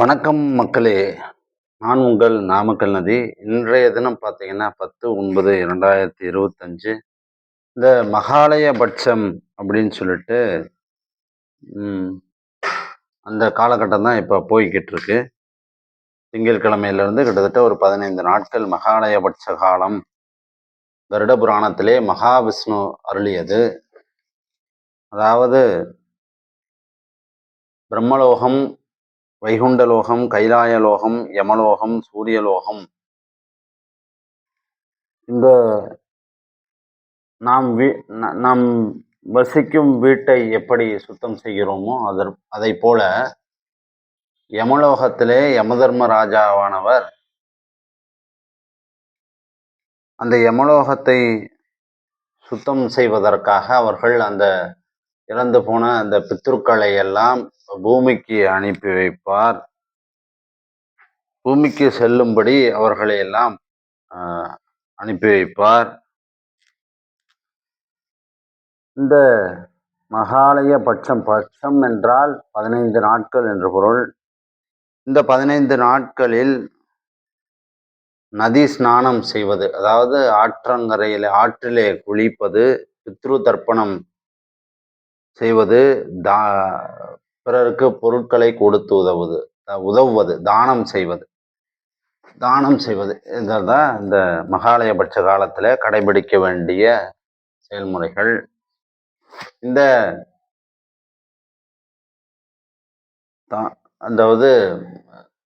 வணக்கம் மக்களே. நான் உங்கள் நாமக்கல் நதி. இன்றைய தினம் பார்த்தீங்கன்னா பத்து ஒன்பது இரண்டாயிரத்தி இருபத்தஞ்சு. இந்த மகாலயபட்சம் அப்படின்னு சொல்லிட்டு அந்த காலகட்டம் தான் இப்போ போய்கிட்டு இருக்கு திங்கட்கிழமையிலேருந்து கிட்டத்தட்ட ஒரு பதினைந்து நாட்கள் மகாலயபட்ச காலம். வருட புராணத்திலே மகாவிஷ்ணு அருளியது. அதாவது பிரம்மலோகம் வைகுண்டலோகம் கைலாயலோகம் யமலோகம் சூரியலோகம். இந்த நாம் வீ ந- நாம் வசிக்கும் வீட்டை எப்படி சுத்தம் செய்கிறோமோ அதற் அதை போல யமலோகத்திலே யமதர்ம ராஜாவானவர் அந்த யமலோகத்தை சுத்தம் செய்வதற்காக அவர்கள் அந்த இறந்து போன அந்த பித்ருக்களை எல்லாம் பூமிக்கு அனுப்பி வைப்பார். பூமிக்கு செல்லும்படி அவர்களை எல்லாம் அனுப்பி வைப்பார். இந்த மகாலய பட்சம் பட்சம் என்றால் பதினைந்து நாட்கள் என்று பொருள். இந்த பதினைந்து நாட்களில் நதி ஸ்நானம் செய்வது அதாவது ஆற்றங்கரையில் ஆற்றிலே குளிப்பது பித்ரு தர்ப்பணம் செய்வது தா பிறருக்கு பொருட்களை கொடுத்து உதவுவது உதவுவது தானம் செய்வது. தானம் செய்வது இதுதான் இந்த மகாலயபட்ச காலத்தில் கடைபிடிக்க வேண்டிய செயல்முறைகள். இந்த தா- அதாவது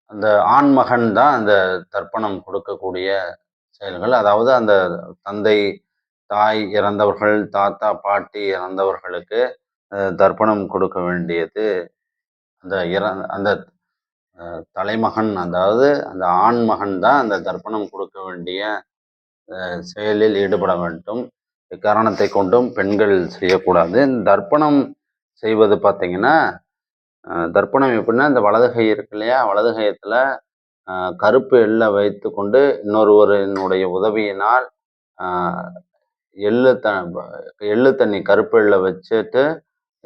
அந்த ஆண்மகன் தான் அந்த தர்ப்பணம் கொடுக்கக்கூடிய செயல்கள். அதாவது அந்த தந்தை தாய் இறந்தவர்கள் தாத்தா பாட்டி இறந்தவர்களுக்கு தர்ப்பணம் கொடுக்க வேண்டியது அந்த இற அந்த தலைமகன் அதாவது அந்த ஆண்மகன் தான் அந்த தர்ப்பணம் கொடுக்க வேண்டிய செயலில் ஈடுபட வேண்டும். இக்காரணத்தை கொண்டும் பெண்கள் செய்யக்கூடாது. இந்த தர்ப்பணம் செய்வது பார்த்தீங்கன்னா தர்ப்பணம் எப்படின்னா இந்த வலது கை இருக்கு இல்லையா? வலது கையத்தில் கருப்பு எள்ளை வைத்து கொண்டு இன்னொருவரினுடைய உதவியினால் எள்ளு த எள்ளு தண்ணி கருப்பு எள்ளை வச்சுட்டு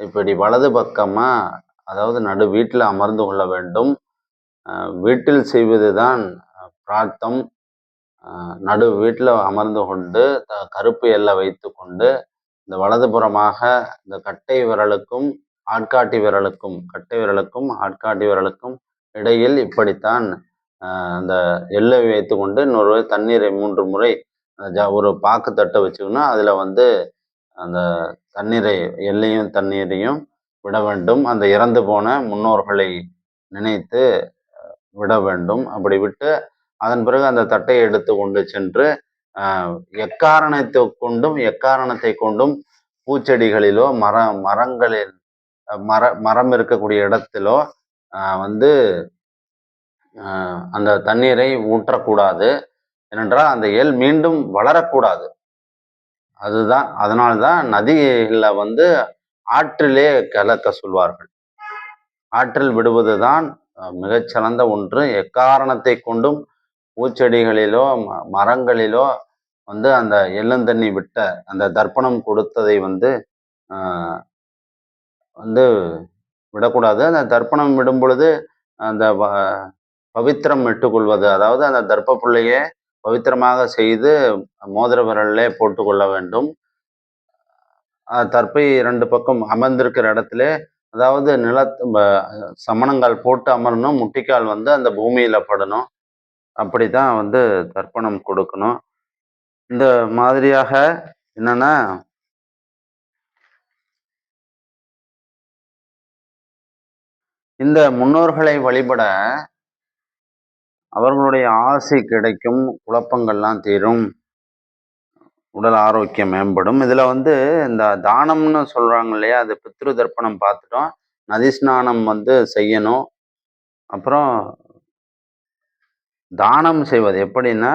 இப்படி வலது பக்கமாக அதாவது நடு வீட்டில் அமர்ந்து கொள்ள வேண்டும். வீட்டில் செய்வது தான் பிரார்த்தம். நடு வீட்டில் அமர்ந்து கொண்டு கருப்பு எல்லை வைத்து கொண்டு இந்த வலதுபுறமாக இந்த கட்டை விரலுக்கும் ஆட்காட்டி விரலுக்கும் கட்டை விரலுக்கும் ஆட்காட்டி விரலுக்கும் இடையில் இப்படித்தான் அந்த எல்லை வைத்து கொண்டு இன்னொரு தண்ணீரை மூன்று முறை ஒரு பாக்கு தட்டை வச்சுக்கணும். அதில் வந்து அந்த தண்ணீரை எல்லையும் தண்ணீரையும் விட வேண்டும். அந்த இறந்து போன முன்னோர்களை நினைத்து விட வேண்டும். அப்படி விட்டு அதன் பிறகு அந்த தட்டையை எடுத்து கொண்டு சென்று எக்காரணத்தை கொண்டும் எக்காரணத்தை கொண்டும் பூச்செடிகளிலோ மர மரங்களில் மர மரம் இருக்கக்கூடிய இடத்திலோ வந்து அந்த தண்ணீரை ஊற்றக்கூடாது. ஏனென்றால் அந்த எல் மீண்டும் வளரக்கூடாது. அதுதான். அதனால்தான் நதிகளில் வந்து ஆற்றிலே கலக்க சொல்வார்கள். ஆற்றில் விடுவதுதான் தான் மிகச்சிறந்த ஒன்று. எக்காரணத்தை கொண்டும் பூச்செடிகளிலோ ம- மரங்களிலோ வந்து அந்த எள்ளுந்தண்ணி விட்ட அந்த தர்ப்பணம் கொடுத்ததை வந்து வந்து விடக்கூடாது. அந்த தர்ப்பணம் விடும் பொழுது அந்த வ- பவித்திரம் இட்டுக்கொள்வது அதாவது அந்த தர்ப்ப பிள்ளையே பவித்திரமாக செய்து மோதிர விரல்லே போட்டுக்கொள்ள வேண்டும். தற்பை ரெண்டு இரண்டு பக்கம் அமர்ந்திருக்கிற இடத்துல அதாவது நில சமணங்கால் போட்டு அமரணும் முட்டிக்கால் வந்து அந்த பூமியில் படணும். அப்படி தான் வந்து தர்ப்பணம் கொடுக்கணும். இந்த மாதிரியாக என்னன்னா இந்த முன்னோர்களை வழிபட அவர்களுடைய ஆசை கிடைக்கும் குழப்பங்கள்லாம் தீரும். உடல் ஆரோக்கியம் மேம்படும். இதில் வந்து இந்த தானம்னு சொல்கிறாங்க இல்லையா அது பித்ரு தர்ப்பணம் பார்த்துட்டோம். நதி ஸ்நானம் வந்து செய்யணும். அப்புறம் தானம் செய்வது எப்படின்னா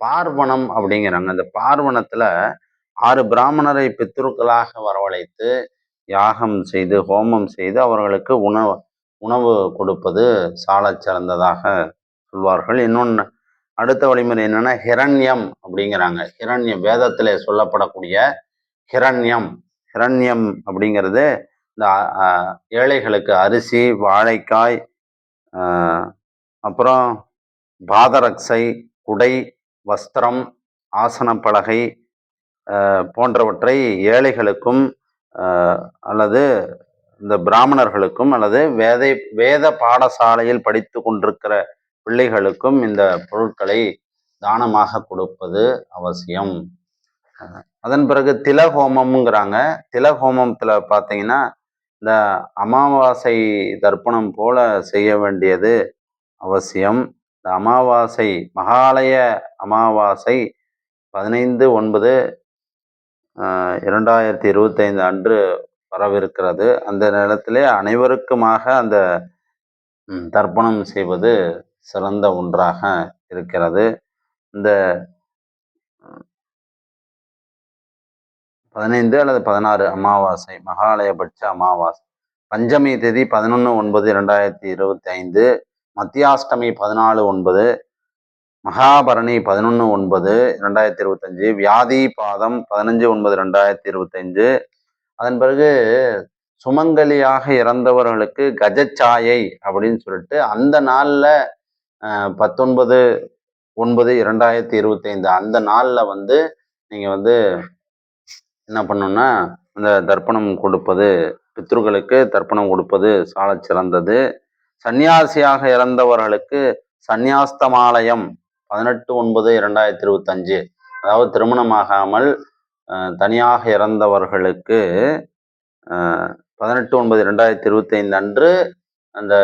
பார்வணம் அப்படிங்கிறாங்க. அந்த பார்வணத்தில் ஆறு பிராமணரை பித்ருக்களாக வரவழைத்து யாகம் செய்து ஹோமம் செய்து அவர்களுக்கு உணவு உணவு கொடுப்பது சாலச் சிறந்ததாக சொல்வார்கள். இன்னொன்று அடுத்த வழிமுறை என்னன்னா ஹிரண்யம் அப்படிங்கிறாங்க. ஹிரண்யம் வேதத்தில் சொல்லப்படக்கூடிய ஹிரண்யம். ஹிரண்யம் அப்படிங்கிறது இந்த ஏழைகளுக்கு அரிசி வாழைக்காய் அப்புறம் பாதரக்ஷை குடை வஸ்திரம் ஆசன பலகை போன்றவற்றை ஏழைகளுக்கும் அல்லது இந்த பிராமணர்களுக்கும் அல்லது வேதை வேத பாடசாலையில் படித்து கொண்டிருக்கிற பிள்ளைகளுக்கும் இந்த பொருட்களை தானமாக கொடுப்பது அவசியம். அதன் பிறகு திலஹோமம்ங்கிறாங்க திலஹோமத்தில் பார்த்தீங்கன்னா இந்த அமாவாசை தர்ப்பணம் போல செய்ய வேண்டியது அவசியம். இந்த அமாவாசை மகாலய அமாவாசை பதினைந்து ஒன்பது இரண்டாயிரத்தி இருபத்தைந்து அன்று வரவிருக்கிறது. அந்த நேரத்திலே அனைவருக்குமாக அந்த தர்ப்பணம் செய்வது சிறந்த ஒன்றாக இருக்கிறது. இந்த பதினைந்து அல்லது பதினாறு அமாவாசை மகாலயபட்ச அமாவாசை பஞ்சமி தேதி பதினொன்று ஒன்பது ரெண்டாயிரத்தி இருபத்தி ஐந்து மத்தியாஷ்டமி பதினாலு ஒன்பது மகாபரணி பதினொன்று ஒன்பது ரெண்டாயிரத்தி இருபத்தஞ்சு வியாதி பாதம் பதினஞ்சு ஒன்பது ரெண்டாயிரத்தி இருபத்தஞ்சு அதன் பிறகு சுமங்கலியாக இறந்தவர்களுக்கு கஜச்சாயை அப்படின்னு சொல்லிட்டு அந்த நாளில் பத்தொன்பது ஒன்பது இரண்டாயிரத்தி இருபத்தைந்து அந்த நாளில் வந்து நீங்கள் வந்து என்ன பண்ணணும்னா அந்த தர்ப்பணம் கொடுப்பது பித்ருக்களுக்கு தர்ப்பணம் கொடுப்பது சால சிறந்தது. சன்னியாசியாக இறந்தவர்களுக்கு சந்நியாஸ்தமாலயம் பதினெட்டு ஒன்பது இரண்டாயிரத்தி இருபத்தஞ்சு அதாவது திருமணமாகாமல் தனியாக இறந்தவர்களுக்கு பதினெட்டு ஒன்பது ரெண்டாயிரத்தி இருபத்தைந்து அன்று அந்த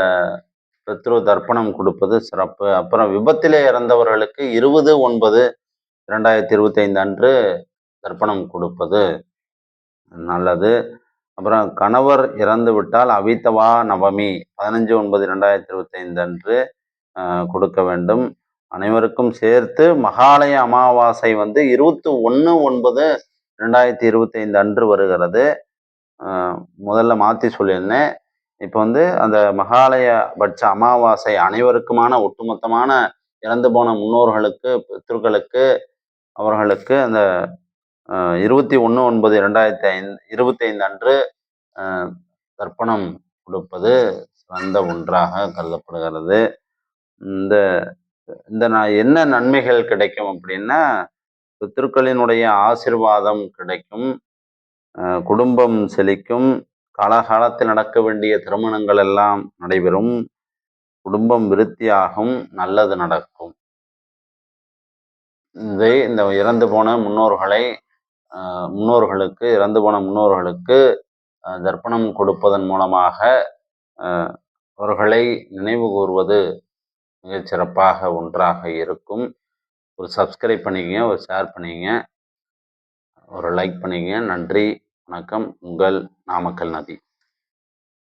பித்ரு தர்ப்பணம் கொடுப்பது சிறப்பு. அப்புறம் விபத்திலே இறந்தவர்களுக்கு இருபது ஒன்பது இரண்டாயிரத்தி இருபத்தி ஐந்து அன்று தர்ப்பணம் கொடுப்பது நல்லது. அப்புறம் கணவர் இறந்து விட்டால் அவித்தவா நவமி பதினஞ்சு ஒன்பது ரெண்டாயிரத்தி இருபத்தி ஐந்து அன்று கொடுக்க வேண்டும். அனைவருக்கும் சேர்த்து மகாலய அமாவாசை வந்து இருபத்தி ஒன்று ஒன்பது ரெண்டாயிரத்தி இருபத்தி ஐந்து அன்று வருகிறது. முதல்ல மாற்றி சொல்லியிருந்தேன். இப்போ வந்து அந்த மகாலய பட்ச அமாவாசை அனைவருக்குமான ஒட்டுமொத்தமான இறந்து போன முன்னோர்களுக்கு பித்ருக்களுக்கு அவர்களுக்கு அந்த இருபத்தி ஒன்று ஒன்பது இரண்டாயிரத்தி ஐந்து இருபத்தைந்து அன்று தர்ப்பணம் கொடுப்பது சிறந்த ஒன்றாக கருதப்படுகிறது. இந்த இந்த நான் என்ன நன்மைகள் கிடைக்கும் அப்படின்னா பித்திருக்களினுடைய ஆசிர்வாதம் கிடைக்கும் குடும்பம் செழிக்கும் காலகாலத்தில் நடக்க வேண்டிய திருமணங்கள் எல்லாம் நடைபெறும். குடும்பம் விருத்தியாகும் நல்லது நடக்கும். இதை இந்த இறந்து போன முன்னோர்களை முன்னோர்களுக்கு இறந்து போன முன்னோர்களுக்கு தர்ப்பணம் கொடுப்பதன் மூலமாக அவர்களை நினைவு கூறுவது மிகச்சிறப்பாக ஒன்றாக இருக்கும். ஒரு சப்ஸ்கிரைப் பண்ணிக்கங்க ஒரு ஷேர் பண்ணிக்கங்க ஒரு லைக் பண்ணிக்கங்க. நன்றி. வணக்கம். உங்கள் நாமக்கல் நதி.